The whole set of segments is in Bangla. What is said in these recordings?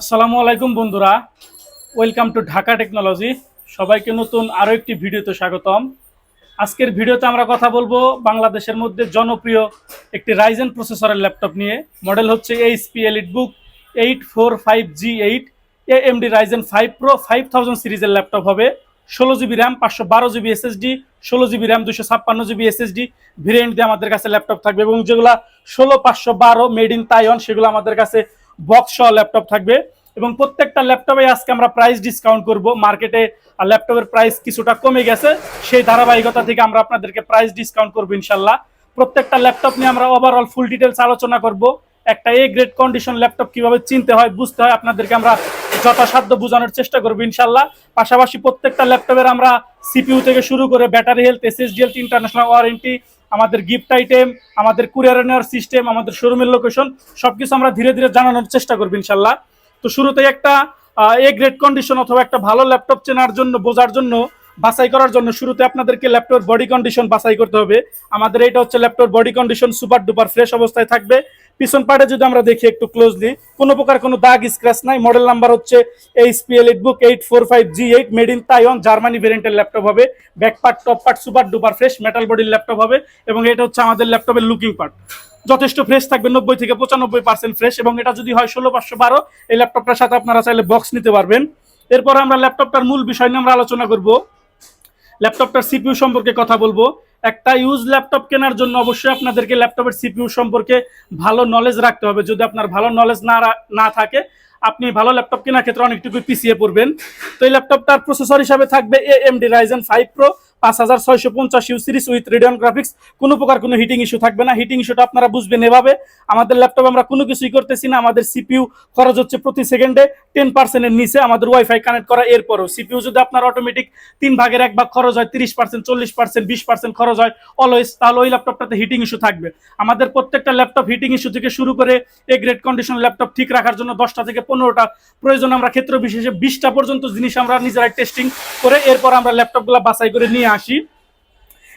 আসসালামু আলাইকুম বন্ধুরা। ওয়েলকাম টু ঢাকা টেকনোলজি সবাইকে নতুন আরও একটি ভিডিওতে স্বাগতম। আজকের ভিডিওতে আমরা কথা বলব বাংলাদেশের মধ্যে জনপ্রিয় একটি রাইজেন প্রসেসরের ল্যাপটপ নিয়ে। মডেল হচ্ছে HP EliteBook eight four five G eight A M AMD Ryzen five pro five thousand সিরিজের ল্যাপটপ হবে। ষোলো জিবি র্যাম পাঁচশো বারো জিবি এসএসডি ষোলো জিবি র্যাম দুশো ছাপ্পান্ন জিবি এসএসডি ভেরিয়েন্ট দিয়ে আমাদের কাছে ল্যাপটপ থাকবে এবং যেগুলো ষোলো, পাঁচশো বারো মেড ইন তাইওয়ান সেগুলো আমাদের কাছে বক্স সহ ল্যাপটপ থাকবে। এবং প্রত্যেকটা ল্যাপটপে আজকে আমরা প্রাইস ডিসকাউন্ট করব। মার্কেটে ল্যাপটপের প্রাইস কিছুটা কমে গেছে। সেই ধারাবাহিকতা থেকে আমরা আপনাদেরকে প্রাইস ডিসকাউন্ট করব ইনশাল্লাহ প্রত্যেকটা ল্যাপটপ নিয়ে আমরা ওভারঅল ফুল ডিটেলস আলোচনা করব। একটা এ গ্রেড কন্ডিশন ল্যাপটপ কীভাবে চিনতে হয়, বুঝতে হয়, আপনাদেরকে আমরা যথাসাধ্য বোঝানোর চেষ্টা করব ইনশাল্লাহ পাশাপাশি প্রত্যেকটা ল্যাপটপের আমরা সিপিইউ থেকে শুরু করে battery health SSD health international warranty আমাদের গিফট আইটেম আমাদের কুরিয়ার নেওয়ার সিস্টেম আমাদের শোরুমের লোকেশন সবকিছু আমরা ধীরে ধীরে জানানোর চেষ্টা করব ইনশাল্লাহ। তো শুরুতেই একটা এ গ্রেড কন্ডিশন অথবা একটা ভালো ল্যাপটপ চেনার জন্য, বোঝার জন্য বাছাই করার জন্য শুরুতে আপনাদেরকে ল্যাপটপের বডি কন্ডিশন বাছাই করতে হবে। আমাদের এটা হচ্ছে laptop body condition super duper fresh অবস্থায় থাকবে। পিছন পার্টে যদি আমরা দেখি একটু ক্লোজলি কোনো প্রকার কোনো দাগ স্ক্র্যাচ নাই। মডেল নাম্বার হচ্ছে HPL eight book eight four five G eight made in Taiwan Germany ভেরিয়েন্টের ল্যাপটপ হবে। Back part top part super duper fresh metal বডির ল্যাপটপ হবে এবং এটা হচ্ছে আমাদের ল্যাপটপের লুকিং পার্ট যথেষ্ট ফ্রেশ থাকবে, নব্বই থেকে পঁচানব্বই পার্সেন্ট ফ্রেশ এবং এটা যদি হয় ষোলো পাঁচশো বারো, এই ল্যাপটপটার সাথে আপনারা চাইলে বক্স নিতে পারবেন। এরপর আমরা ল্যাপটপটার মূল বিষয় নিয়ে আমরা আলোচনা করব। ল্যাপটপটার সিপিউ সম্পর্কে কথা বলব। একটা ইউজ ল্যাপটপ কেনার জন্য অবশ্যই আপনাদেরকে ল্যাপটপের সিপিউ সম্পর্কে ভালো নলেজ রাখতে হবে। যদি আপনার ভালো নলেজ না না থাকে, আপনি ভালো ল্যাপটপ কেনার ক্ষেত্রে অনেকটুকু পিছিয়ে পড়বেন। তো এই ল্যাপটপটার প্রসেসর হিসাবে থাকবে A M D Ryzen five pro পাঁচ হাজার ছয়শো পঞ্চাশ U series with Radeon graphics কোনো প্রকার কোনো হিটিং ইস্যু থাকবে না। হিটিং ইস্যুটা আপনারা বুঝবেন এভাবে। আমাদের ল্যাপটপে আমরা কোনো কিছুই করতেছি না। আমাদের সিপিইউ খরচ হচ্ছে প্রতি সেকেন্ডে টেন পার্সেন্টের নিচে। আমাদের ওয়াইফাই কানেক্ট করা এরপরও। সিপিইউ যদি আপনার অটোমেটিক তিন ভাগের এক ভাগ খরচ হয়, তিরিশ পার্সেন্ট চল্লিশ পার্সেন্ট বিশ পার্সেন্ট খরচ হয় অলওয়েজ তাহলে ওই ল্যাপটপটাতে হিটিং ইস্যু থাকবে। আমাদের প্রত্যেকটা ল্যাপটপ হিটিং ইস্যু থেকে শুরু করে এ গ্রেড কন্ডিশন ল্যাপটপ ঠিক রাখার জন্য দশটা থেকে পনেরোটা, প্রয়োজন আমরা ক্ষেত্র বিশেষে বিশটা পর্যন্ত জিনিস আমরা নিজেরাই টেস্টিং করে এরপর আমরা ল্যাপটপগুলো বাছাই করে নিয়ে আসি।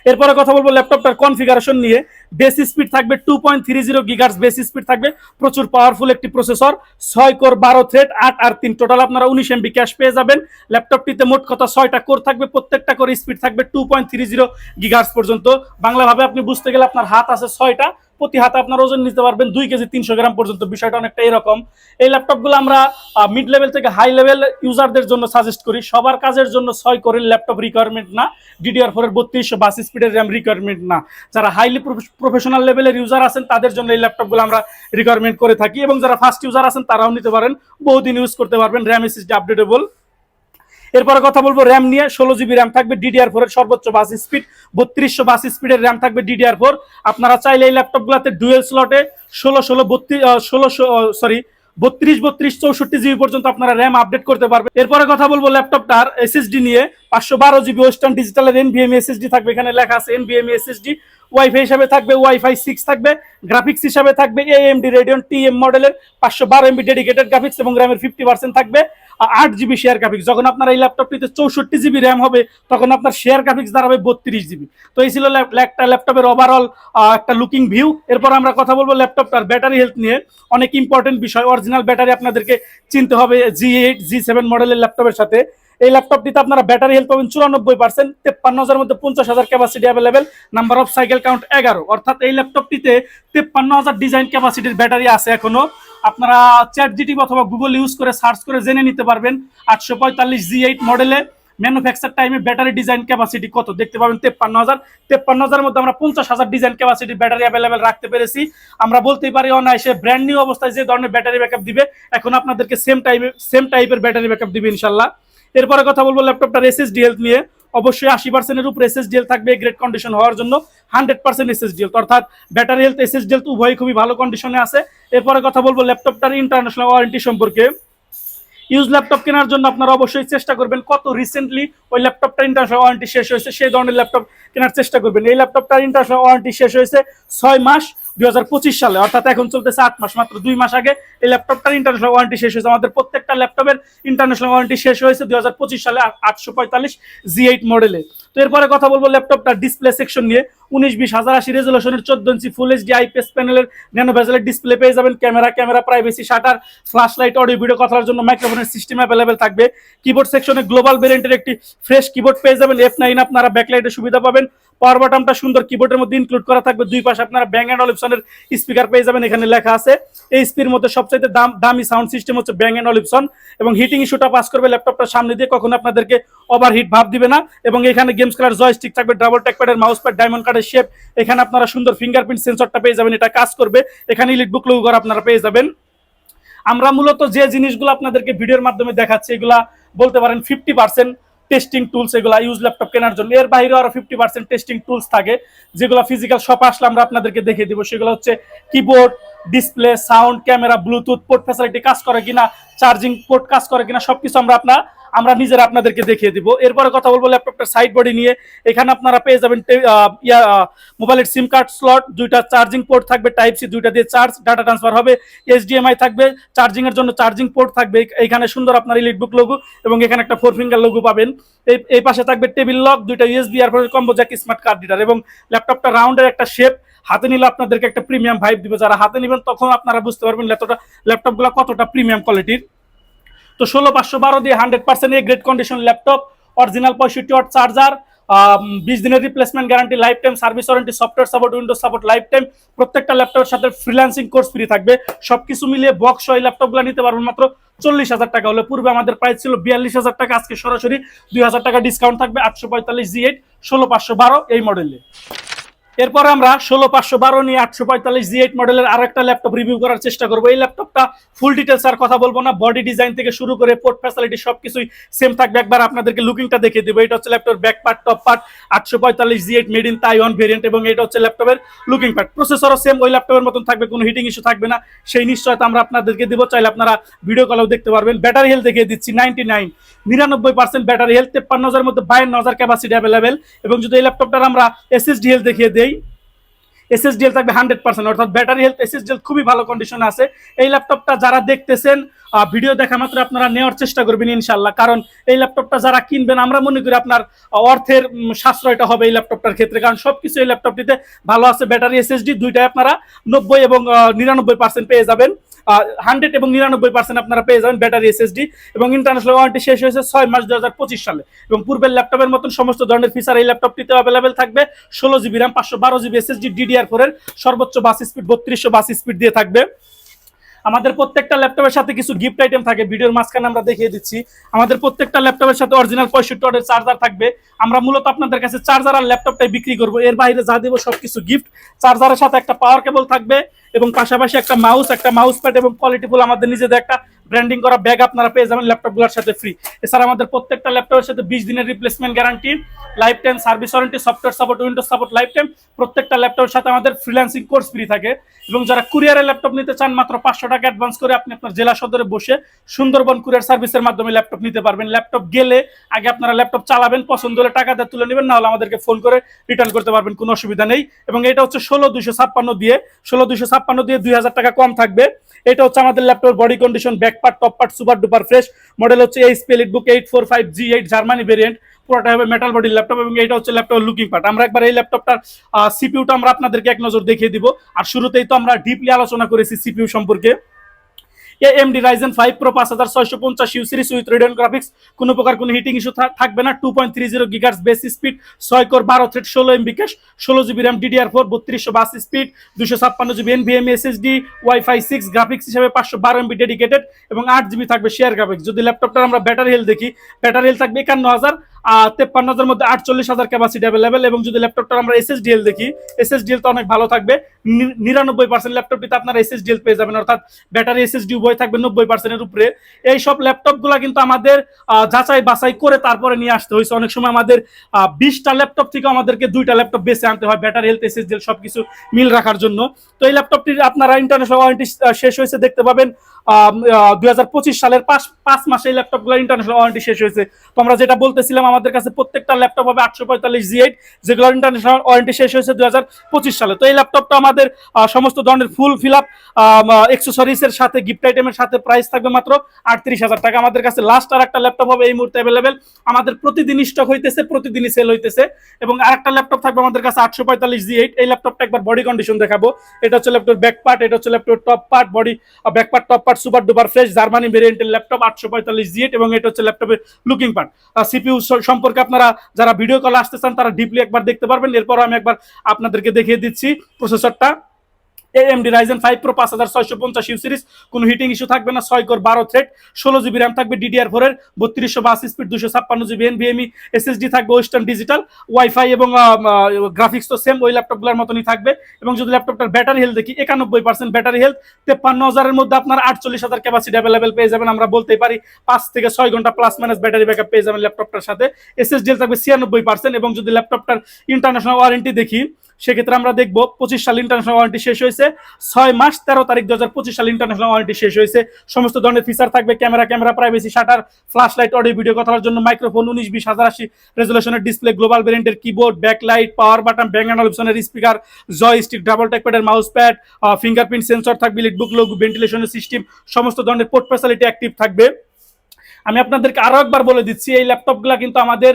এরপরে কথা বলব ল্যাপটপটার কনফিগারেশন নিয়ে। বেস স্পিড থাকবে two point three zero gigahertz base speed থাকবে। প্রচুর পাওয়ারফুল একটি প্রসেসর ছয় কোর বারো থ্রেড আট আর তিন টোটাল আপনারা উনিশ এমবি ক্যাশ পেয়ে যাবেন। ল্যাপটপটিতে মোট কথা ছয়টা কোর থাকবে, প্রত্যেকটা কোর স্পিড থাকবে two point three zero gigahertz পর্যন্ত। বাংলাভাবে আপনি বুঝতে গেলে আপনার হাত আছে ছয়টা। প্রতি হাতে আপনার ওজন নিতে পারবেন দুই কেজি তিনশো গ্রাম পর্যন্ত। বিষয়টা অনেকটা এরকম। এই ল্যাপটপগুলো আমরা মিড লেভেল থেকে হাই লেভেল ইউজারদের জন্য সাজেস্ট করি। সবার কাজের জন্য ছয় করে ল্যাপটপ রিকোয়ারমেন্ট না ডিডিআর ফোরের বত্রিশশো বাস স্পিডের র্যাম রিকোয়ারমেন্ট না। যারা হাইলি প্রফেশনাল লেভেলের ইউজার আছেন, তাদের জন্য এই ল্যাপটপগুলো আমরা রিকোয়ারমেন্ট করে থাকি এবং যারা ফার্স্ট ইউজার আছেন, তারাও নিতে পারেন। বহুদিন ইউজ করতে পারবেন। র্যাম এসএসডি আপডেটেবল এরপরে কথা বলব র্যাম নিয়ে, ষোলো জিবি র্যাম থাকবে ডিডিআর ফোর এর সর্বোচ্চ বাস স্পিড বত্রিশশো বাস স্পিডের র্যাম থাকবে ডিডিআর ফোর আপনারা চাইলে এই ল্যাপটপগুলোতে ডুয়েল স্লটে ষোলো ষোলো, বত্রিশ ষোলোশো সরি বত্রিশ বত্রিশ, চৌষট্টি জিবি পর্যন্ত আপনারা র্যাম আপডেট করতে পারবেন। এরপরে কথা বলব ল্যাপটপটার এসএসডি নিয়ে, পাঁচশো বারো জিবি ওয়েস্টার্ন ডিজিটালের এনভিএমই এসএসডি থাকবে, এখানে লেখা আছে এন এনভিএমই এসএসডি ওয়াইফাই হিসাবে থাকবে ওয়াইফাই সিক্স থাকবে গ্রাফিক্স হিসাবে থাকবে এএমডি রেডিয়ন টিএম মডেলের পাঁচশো বারো এমবি ডেডিকেটেড গ্রাফিক্স এবং র্যামের ফিফটি পার্সেন্ট থাকবে। আট জিবি শেয়ার গ্রাফিক্স যখন আপনার এই ল্যাপটপটিতে চৌষট্টি জিবি র্যাম হবে, তখন আপনার শেয়ার গ্রাফিক্স দাঁড়াবে বত্রিশ জিবি তো এই ছিল একটা ল্যাপটপের ওভারঅল একটা লুকিং ভিউ এরপর আমরা কথা বলব ল্যাপটপটার ব্যাটারি হেলথ নিয়ে। অনেক ইম্পর্টেন্ট বিষয় অরিজিনাল ব্যাটারি আপনাদেরকে চিনতে হবে জি এইট জি সেভেন মডেলের ল্যাপটপের সাথে। এই ল্যাপটপটিতে আপনারা ব্যাটারি হেলথ পাবেন চুরানব্বই পার্সেন্ট তেপ্পান্ন হাজার মধ্যে পঞ্চাশ হাজার capacity available number of cycle count এগারো। অর্থাৎ এই ল্যাপটপটিতে তেপ্পান্ন হাজার ডিজাইন ক্যাপাসিটির ব্যাটারি আছে এখনও। আপনারা চ্যাট জিটি অথবা গুগল ইউজ করে সার্চ করে জেনে নিতে পারবেন। আটশো পঁয়তাল্লিশ জি এইট মডেলে ম্যানুফ্যাকচার টাইমে ব্যাটারি ডিজাইন ক্যাপাসিটি কত? দেখতে পাবেন তেপ্পান্ন হাজার তেপ্পান্ন হাজারের মধ্যে আমরা পঞ্চাশ হাজার ডিজাইন ক্যাপাসিটি ব্যাটারি অ্যাভেলেবেল রাখতে পেরেছি। আমরা বলতেই পারি অনায়াসে ব্র্যান্ড নিউ অবস্থায় যে ধরনের ব্যাটারি ব্যাকআপ দিবে, এখন আপনাদেরকে সেম টাইপের সেম টাইপের ব্যাটারি ব্যাকআপ দিবে ইনশাল্লাহ। এরপরে কথা বলব ল্যাপটপটার এসএসডি হেলথ নিয়ে। অবশ্যই আশি পার্সেন্টের উপর এসএসডি হেলথ থাকবে গ্রেট কন্ডিশন হওয়ার জন্য হান্ড্রেড পার্সেন্ট এসএসডি হেলথ অর্থাৎ ব্যাটারি হেলথ এসএসডি হেলথ উভয়ই খুবই ভালো কন্ডিশনে আছে। এরপরে কথা বলব ল্যাপটপটার ইন্টারন্যাশনাল ওয়ারেন্টি সম্পর্কে। ইউজ ল্যাপটপ কেনার জন্য আপনারা অবশ্যই চেষ্টা করবেন কত রিসেন্টলি ওই ল্যাপটপটা ইন্টারন্যাশনাল ওয়ারেন্টি শেষ হয়েছে, সেই ধরনের ল্যাপটপ কেনার চেষ্টা করবেন। এই ল্যাপটপটার ইন্টারন্যাশনাল ওয়ারেন্টি শেষ হয়েছে ছয় মাস। দু হাজার পঁচিশ সালে, অর্থাৎ এখন চলতেছে আট মাস, মাত্র দুই মাস আগে এই ল্যাপটপটার ইন্টারন্যাশনাল ওয়ারেন্টি শেষ হয়েছে। আমাদের প্রত্যেকটা ল্যাপটপের ইন্টারন্যাশনাল ওয়ারেন্টি শেষ হয়েছে দুই হাজার পঁচিশ সালে আটশো পঁয়তাল্লিশ জি এইট মডেলে তো এরপরে কথা বলব ল্যাপটপটা ডিসপ্লে সেকশন নিয়ে। উনিশ, বিশ, হাজার আশি রেজলিউশনের চোদ্দ ইঞ্চি ফুল এইচডি আইপিএস প্যানেলের ন্যানো ভেজেলের ডিসপ্লে পেয়ে যাবেন। Camera camera privacy shutter flash light audio video কথার জন্য মাইক্রোফোনের সিস্টেম অ্যাভেলেবেল থাকবে। কিবোর্ড সেকশনে গ্লোবাল ভেরিয়েন্টের একটি ফ্রেশ কিবোর্ড পেয়ে যাবেন। এফ নাইন আপনারা ব্যাকলাইটের সুবিধা পাবেন। পাওয়ার বাটনটা সুন্দর কিবোর্ডের মধ্যে ইনক্লুড করা থাকবে। দুই পাশে আপনারা ব্যাং অ্যান্ড অলিপসনের স্পিকার পেয়ে যাবেন, এখানে লেখা আছে। এই স্পির মধ্যে সবচাইতে দাম, দামি সাউন্ড সিস্টেম হচ্ছে ব্যাং অ্যান্ড অলিপসন এবং হিটিং ইস্যুটা পাস করবে ল্যাপটপটার সামনে দিয়ে, কখনো আপনাদেরকে ওভারহিট ভাব দিবে না। এবং এখানে গেমস খেলার জয়স্টিক থাকবে ডাবল ট্যাকপ্যাডের মাউস প্যাড ডায়মন্ড কার্ডের শেপ এখানে আপনারা সুন্দর ফিঙ্গারপ্রিন্ট সেন্সরটা পেয়ে যাবেন, এটা কাজ করবে। এখানে ইলিট বুক লোগো আপনারা পেয়ে যাবেন। আমরা মূলত যে জিনিসগুলো আপনাদেরকে ভিডিওর মাধ্যমে দেখাচ্ছি, এগুলা বলতে পারেন ফিফটি পার্সেন্ট টেস্টিং টুলস এগুলো ইউজ ল্যাপটপ কেনার জন্য। এর বাইরে আরও ফিফটি পার্সেন্ট টেস্টিং টুলস থাকে, যেগুলো ফিজিক্যাল শপ আসলে আমরা আপনাদেরকে দেখিয়ে দিব। সেগুলো হচ্ছে keyboard display sound camera Bluetooth port facility কাজ করে কিনা চার্জিং পোর্ট কাজ করে কিনা, সবকিছু আমরা আপনার আমরা নিজেরা আপনাদেরকে দেখিয়ে দিব। এরপরে কথা বলব ল্যাপটপটার সাইড বডি নিয়ে। এখানে আপনারা পেয়ে যাবেন মোবাইলের সিম কার্ড স্লট দুইটা চার্জিং পোর্ট থাকবে টাইপ সি দুইটা দিয়ে চার্জ ডাটা ট্রান্সফার হবে এইচডিএমআই থাকবে চার্জিং এর জন্য চার্জিং পোর্ট থাকবে এখানে সুন্দর আপনার ইলেকট্রিক লোগো এবং এখানে একটা ফোর ফিঙ্গার লোগো পাবেন। এই এই পাশে থাকবে টেবিল লক দুইটা ইউএসবি আর combo jack smart card reader এবং ল্যাপটপটা রাউন্ডের একটা শেপ হাতে নিলে আপনাদেরকে একটা প্রিমিয়াম ভাইব দিবে। যারা হাতে নেবেন, তখন আপনারা বুঝতে পারবেন ল্যাপটপটা ল্যাপটপগুলো কতটা প্রিমিয়াম কোয়ালিটির তো ষোলো পাঁচশো বারো দিয়ে hundred percent A grade condition laptop original পঁয়ষট্টি ওয়াট চার্জার বিশ দিনের replacement guarantee life time service warranty software support Windows support life time প্রত্যেকটা ল্যাপটপের সাথে ফ্রিল্যান্সিং কোর্স ফ্রি থাকবে। সবকিছু মিলিয়ে বক্স সহ ল্যাপটপগুলো নিতে পারবেন মাত্র চল্লিশ হাজার টাকা। হলে পূর্বে আমাদের প্রাইস ছিল বিয়াল্লিশ হাজার টাকা, আজকে সরাসরি দুই হাজার টাকা ডিসকাউন্ট থাকবে, আটশো পঁয়তাল্লিশ জি এইট ষোলো পাঁচশো বারো এই মডেলে এরপর আমরা ষোলো, পাঁচশো বারো নিয়ে আটশো পঁয়তাল্লিশ জি এইট মডেলের আরও একটা ল্যাপটপ রিভিউ করার চেষ্টা করব। এই ল্যাপটপটা ফুল ডিটেলস আর কথা বলব না। বডি ডিজাইন থেকে শুরু করে পোর্ট ফ্যাসিলিটি সবকিছুই সেম থাকবে। একবার আপনাদেরকে লুকিংটা দেখিয়ে দেবো। এটা হচ্ছে laptop back part top part আটশো পঁয়তাল্লিশ G eight made in Taiwan variant এবং এটা হচ্ছে ল্যাপটপের লুকিং পার্ট প্রসেসরও সেম ওই ল্যাপটপের মতন থাকবে, কোনো হিটিং ইস্যু থাকবে না। সেই নিশ্চয়তা আমরা আপনাদেরকে দিব। চাইলে আপনারা ভিডিও কলেও দেখতে পারবেন। ব্যাটারি হেলথ দেখিয়ে দিচ্ছি নাইনটি নাইন নিরানব্বই পার্সেন্ট ব্যাটারি হেলথ তেপ্পান্ন হাজার মধ্যে বায়ান্ন হাজার ক্যাপাসিটি অ্যাভেলেবেল এবং যদি এই ল্যাপটপটার আমরা এসএসডি হেলথ দেখিয়ে দেই এসএসডিএল থাকবে হান্ড্রেড পার্সেন্ট অর্থাৎ ব্যাটারি হেলথ এসএসডিএল খুবই ভালো কন্ডিশনে আছে। এই ল্যাপটপটা যারা দেখতেছেন ভিডিও দেখা মাত্র আপনারা নেওয়ার চেষ্টা করবেন ইনশাল্লাহ কারণ এই ল্যাপটপটা যারা কিনবেন, আমরা মনে করি আপনার অর্থের সাশ্রয়টা হবে এই ল্যাপটপটার ক্ষেত্রে। কারণ সবকিছু এই ল্যাপটপটিতে ভালো আছে ব্যাটারি এসএসডি দুইটাই আপনারা নব্বই এবং নিরানব্বই পার্সেন্ট পেয়ে যাবেন। হান্ড্রেড এবং নিরানব্বই পার্সেন্ট আপনারা পেয়ে যাবেন ব্যাটারি এসএসডি এবং ইন্টারন্যাশনাল ওয়ারেন্টি শেষ হয়েছে ছয় মার্চ দু সালে এবং পূর্বের ল্যাপটপের মতন সমস্ত ধরনের ফিচার এই ল্যাপটপটিতে অ্যাভেলেবেল থাকবে। ষোলো জিবি র্যাম পাঁচশো বারো জিবি এসএসডি ডিডিআর ফোরের সর্বোচ্চ বাস স্পিড বত্রিশশো বাস স্পিড দিয়ে থাকবে। আমাদের প্রত্যেকটা ল্যাপটপের সাথে কিছু গিফট আইটেম থাকে, ভিডিওর মাঝখানে আমরা দেখিয়ে দিচ্ছি। আমাদের প্রত্যেকটা ল্যাপটপের সাথে অরিজিনাল পঁয়ষট্টি ওয়াটের চার্জার থাকবে। আমরা মূলত আপনাদের কাছে চার্জার আর ল্যাপটপটাই বিক্রি করব। এর বাইরে যা দেবো সবকিছু গিফট চার্জারের সাথে একটা পাওয়ার কেবল থাকবে। এবং পাশাপাশি একটা মাউস একটা মাউস প্যাড এবং কোয়ালিটিফুল আমাদের নিজেদের একটা ব্র্যান্ডিং করা ব্যাগ আপনারা পেয়ে যাবেন ল্যাপটপগুলোর সাথে ফ্রি এছাড়া আমাদের প্রত্যেকটা ল্যাপটপের সাথে বিশ দিনের replacement guarantee life time service warranty software support Windows support life time প্রত্যেকটা ল্যাপটপের সাথে আমাদের ফ্রিল্যান্সিং কোর্স ফ্রি থাকে। এবং যারা কুরিয়ারের ল্যাপটপ নিতে চান, মাত্র পাঁচশো টাকা অ্যাডভান্স করে আপনি আপনার জেলা সদরে বসে সুন্দরবন কুরিয়ার সার্ভিসের মাধ্যমে ল্যাপটপ নিতে পারবেন। ল্যাপটপ গেলে আগে আপনারা ল্যাপটপ চালাবেন, পছন্দ হলে টাকা দিয়ে তুলে নেবেন না হলে আমাদেরকে ফোন করে রিটার্ন করতে পারবেন, কোনো অসুবিধা নেই। এবং এটা হচ্ছে ষোলো দুশো ছাপ্পান্ন দিয়ে ষোলো দুশো ছাপ্পান্ন দিয়ে দুই হাজার টাকা কম থাকবে। এটা হচ্ছে আমাদের laptop body condition back part top part super duper fresh model হচ্ছে এই Elite book eight four five G eight Germany variant পুরোটা হবে মেটাল বডি ল্যাপটপ এবং এটা হচ্ছে ল্যাপটপ লুকিং পার্ট আমরা একবার এই ল্যাপটপটার সিপিউটা আমরা আপনাদেরকে এক নজর দেখিয়ে দিব। আর শুরুতেই তো আমরা ডিপলি আলোচনা করেছি সিপিউ সম্পর্কে। এএমডি রাইজেন ফাইভ প্রো পাঁচ হাজার ছয়শো পঞ্চাশ U series with Radeon graphics কোনো প্রকার কোনো হিটিং ইস্যু থাকবে না। Two point three zero gigahertz base speed ছয় কোর বারো থ্রেড ষোলো এমবি ক্যাশ ষোলো জিবি র্যাম ডিডিআর ফোর বত্রিশশো বাস স্পিড দুশো ছাপ্পান্ন GB NVMe SSD wifi six graphics হিসেবে পাঁচশো বারো এমবি ডেডিকেটেড এবং আট জিবি থাকবে শেয়ার গ্রাফিক্স যদি ল্যাপটপটার আমরা ব্যাটারি হেল দেখি ব্যাটারি হেল থাকবে একান্ন হাজার। তেপ্পান্ন হাজার মধ্যে আটচল্লিশ হাজার ক্যাপাসিটি অ্যাভেলেবেল এবং যদি ল্যাপটপটা আমরা দেখি তো অনেক ভালো থাকবে। নিরানব্বই পার্সেন্ট ল্যাপটপটিতে আপনারা পেয়ে যাবেন, অর্থাৎ ব্যাটারি উভয় থাকবে নব্বই পার্সেন্টের উপরে। এই সব ল্যাপটপগুলো কিন্তু আমাদের যাচাই বাছাই করে তারপরে নিয়ে আসতে হয়েছে। অনেক সময় আমাদের বিশটা ল্যাপটপ থেকে আমাদেরকে দুইটা ল্যাপটপ বেছে আনতে হয় ব্যাটারি হেলথ এসএসডিএল সবকিছু মিল রাখার জন্য। তো এই ল্যাপটপটির আপনারা ইন্টারন্যাশনাল ওয়ারেন্টি শেষ হয়েছে, দেখতে পাবেন দুই হাজার পঁচিশ সালের পাঁচ পাঁচ মাসে এই ল্যাপটপগুলো ইন্টারন্যাশনাল ওয়ারেন্টি শেষ হয়েছে। তো আমরা যেটা বলতেছিলাম আমাদের কাছে প্রত্যেকটা ল্যাপটপ হবে আটশো পঁয়তাল্লিশ জি এইট, যেগুলো ইন্টারন্যাশনাল ওয়ারেন্টি শেষ হয়েছে দুই হাজার পঁচিশ সালে। তো এই ল্যাপটপটা আমাদের সমস্ত ধরনের ফুল ফিল আপ এক্সেসরিজের সাথে গিফট আইটেমের সাথে প্রাইস থাকবে মাত্র আটত্রিশ হাজার টাকা। আমাদের কাছে লাস্ট আর একটা ল্যাপটপ হবে এই মুহূর্তে অ্যাভেলেবেল আমাদের প্রতিদিন স্টক হইতেছে, প্রতিদিনই সেল হইতেছে। এবং আরেকটা ল্যাপটপ থাকবে আমাদের কাছে আটশো পঁয়তাল্লিশ জি এইট। এই ল্যাপটপটা একবার বডি কন্ডিশন দেখাবো। এটা হচ্ছে ল্যাপটপ ব্যাক পার্ট এটা হচ্ছে laptop top part body back part top part super duper fresh Germany ভেরিয়েন্টের ল্যাপটপ আটশো পঁয়তাল্লিশ জি এইট এবং এটা হচ্ছে ল্যাপটপের লুকিং পার্ট সিপিইউ সম্পর্কে আপনারা যারা ভিডিও কল আসতে চান, তারা ডিপলি একবার দেখতে পারবেন। এরপর আমি একবার আপনাদেরকে দেখিয়ে দিচ্ছি প্রসেসরটা এএমডি রাইজেন ফাইভ প্রো পাঁচ হাজার ছয়শো পঞ্চাশ ইউ সিরিজ কোনো হিটিং ইস্যু থাকবে না, ছয় কোর বারো থ্রেড ষোলো জিবি র্যাম থাকবে ডিডিআর ফোর এর, বত্রিশশো বাস স্পিড দুশো ছাপ্পান্ন জিবি এনভিএমই এসএসডি থাকবে ওয়েস্টার্ন ডিজিটাল ওয়াইফাই এবং গ্রাফিক্স তো সেম ওই ল্যাপটপগুলোর মতনই থাকবে। এবং যদি ল্যাপটপটার ব্যাটারি হেলথ দেখি, একানব্বই পার্সেন্ট ব্যাটারি হেলথ তেপ্পান্ন হাজারের মধ্যে আপনার আটচল্লিশ হাজার ক্যাপাসিটি অ্যাভেলেবেল পেয়ে যাবেন, আমরা বলতেই পারি পাঁচ থেকে ছয় ঘণ্টা প্লাস মাইনাস ব্যাটারি ব্যাকআপ পেয়ে যাবেন ল্যাপটপটার সাথে। এসএসডি থাকবে ছিয়ানব্বই পার্সেন্ট এবং যদি ল্যাপটপটার ইন্টারন্যাশনাল ওয়ারেন্টি দেখি সেক্ষেত্রে আমরা দেখব পঁচিশ সাল ইন্টারন্যাশনাল ওয়ারেন্টি শেষ হয়েছে। ছয় মাস, তেরো তারিখ দু হাজার পঁচিশ সাল ইন্টারন্যাশনাল ওয়ারেন্টি শেষ হয়েছে। সমস্ত ধরনের ফিচার থাকবে camera camera privacy shutter flash light audio video কথার জন্য মাইক্রোফোন উনিশ, বিশ, হাজার আশি রেজুলেশনের ডিসপ্লে গ্লোবাল ভেরিয়েন্টের keyboard backlight power button and অপশনের স্পিকার জয় স্টিক ডাবল ট্যাকপ্যাডের মাউস প্যাড ফিঙ্গারপ্রিন্ট সেন্সর থাকবে লিটবুক লোক ভেন্টিলেশনের সিস্টেম সমস্ত ধরনের পোর্ট ফ্যাসিলিটি অ্যাক্টিভ থাকবে। আমি আপনাদেরকে আরও একবার বলে দিচ্ছি, এই ল্যাপটপগুলো কিন্তু আমাদের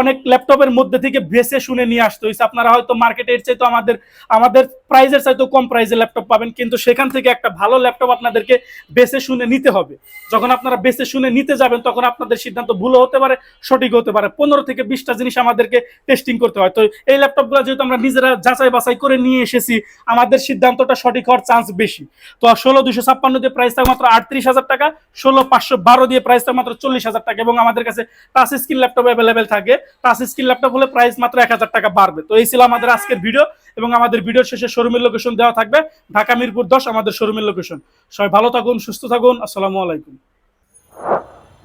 অনেক ল্যাপটপের মধ্যে থেকে বেছে শুনে নিয়ে আসতে হয়েছে আপনারা হয়তো মার্কেটের চাইতো আমাদের আমাদের প্রাইজের চাইতো কম প্রাইজের ল্যাপটপ পাবেন, কিন্তু সেখান থেকে একটা ভালো ল্যাপটপ আপনাদেরকে বেছে শুনে নিতে হবে। যখন আপনারা বেছে শুনে নিতে যাবেন, তখন আপনাদের সিদ্ধান্ত ভুলও হতে পারে সঠিক হতে পারে। পনেরো থেকে বিশটা জিনিস আমাদেরকে টেস্টিং করতে হয়। তো এই ল্যাপটপগুলো যেহেতু আমরা নিজেরা যাচাই বাছাই করে নিয়ে এসেছি, আমাদের সিদ্ধান্তটা সঠিক হওয়ার চান্স বেশি। তো ষোলো দুশো ছাপ্পান্ন দিয়ে প্রাইস থাকবে মাত্র আটত্রিশ হাজার টাকা, ষোলো পাঁচশো বারো দিয়ে প্রাইস মাত্র চল্লিশ হাজার টাকা এবং আমাদের কাছে টাচ স্ক্রিন ল্যাপটপ অ্যাভেলেবেল থাকে। টাচ স্ক্রিন ল্যাপটপ হলে প্রাইস মাত্র এক হাজার টাকা বাড়বে। তো এই ছিল আমাদের আজকের ভিডিও এবং আমাদের ভিডিওর শেষে শোরুমের লোকেশন দেওয়া থাকবে। ঢাকা মিরপুর দশ, আমাদের শোরুমের লোকেশন সবাই ভালো থাকুন, সুস্থ থাকুন। আসসালামু আলাইকুম।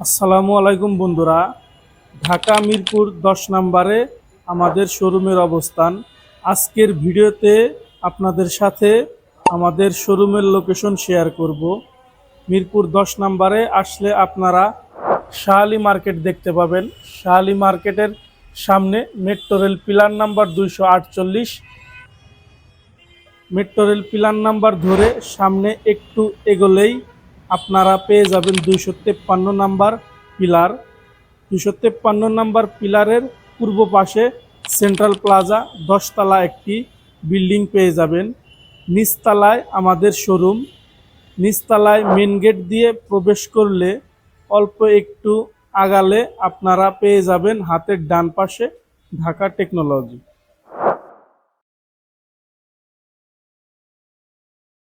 আসসালামু আলাইকুম বন্ধুরা। ঢাকা মিরপুর দশ নম্বরে আমাদের শোরুমের অবস্থান। আজকের ভিডিওতে আপনাদের সাথে আমাদের শোরুমের লোকেশন শেয়ার করব। মিরপুর দশ নম্বরে আসলে আপনারা শাহালি মার্কেট দেখতে পাবেন। শাহালি মার্কেটের সামনে মেট্রো রেল পিলার নাম্বার দুইশো আটচল্লিশ। মেট্রো রেল পিলার নাম্বার ধরে সামনে একটু এগোলেই আপনারা পেয়ে যাবেন দুইশো তেপ্পান্ন নাম্বার পিলার। দুইশো তেপ্পান্ন নাম্বার পিলারের পূর্ব পাশে সেন্ট্রাল প্লাজা, দশতলা একটি বিল্ডিং পেয়ে যাবেন। নিচতলায় আমাদের শোরুম। নিচতলায় মেন গেট দিয়ে প্রবেশ করলে অল্প একটু আগালে আপনারা পেয়ে যাবেন হাতের ডান পাশে ঢাকা টেকনোলজি।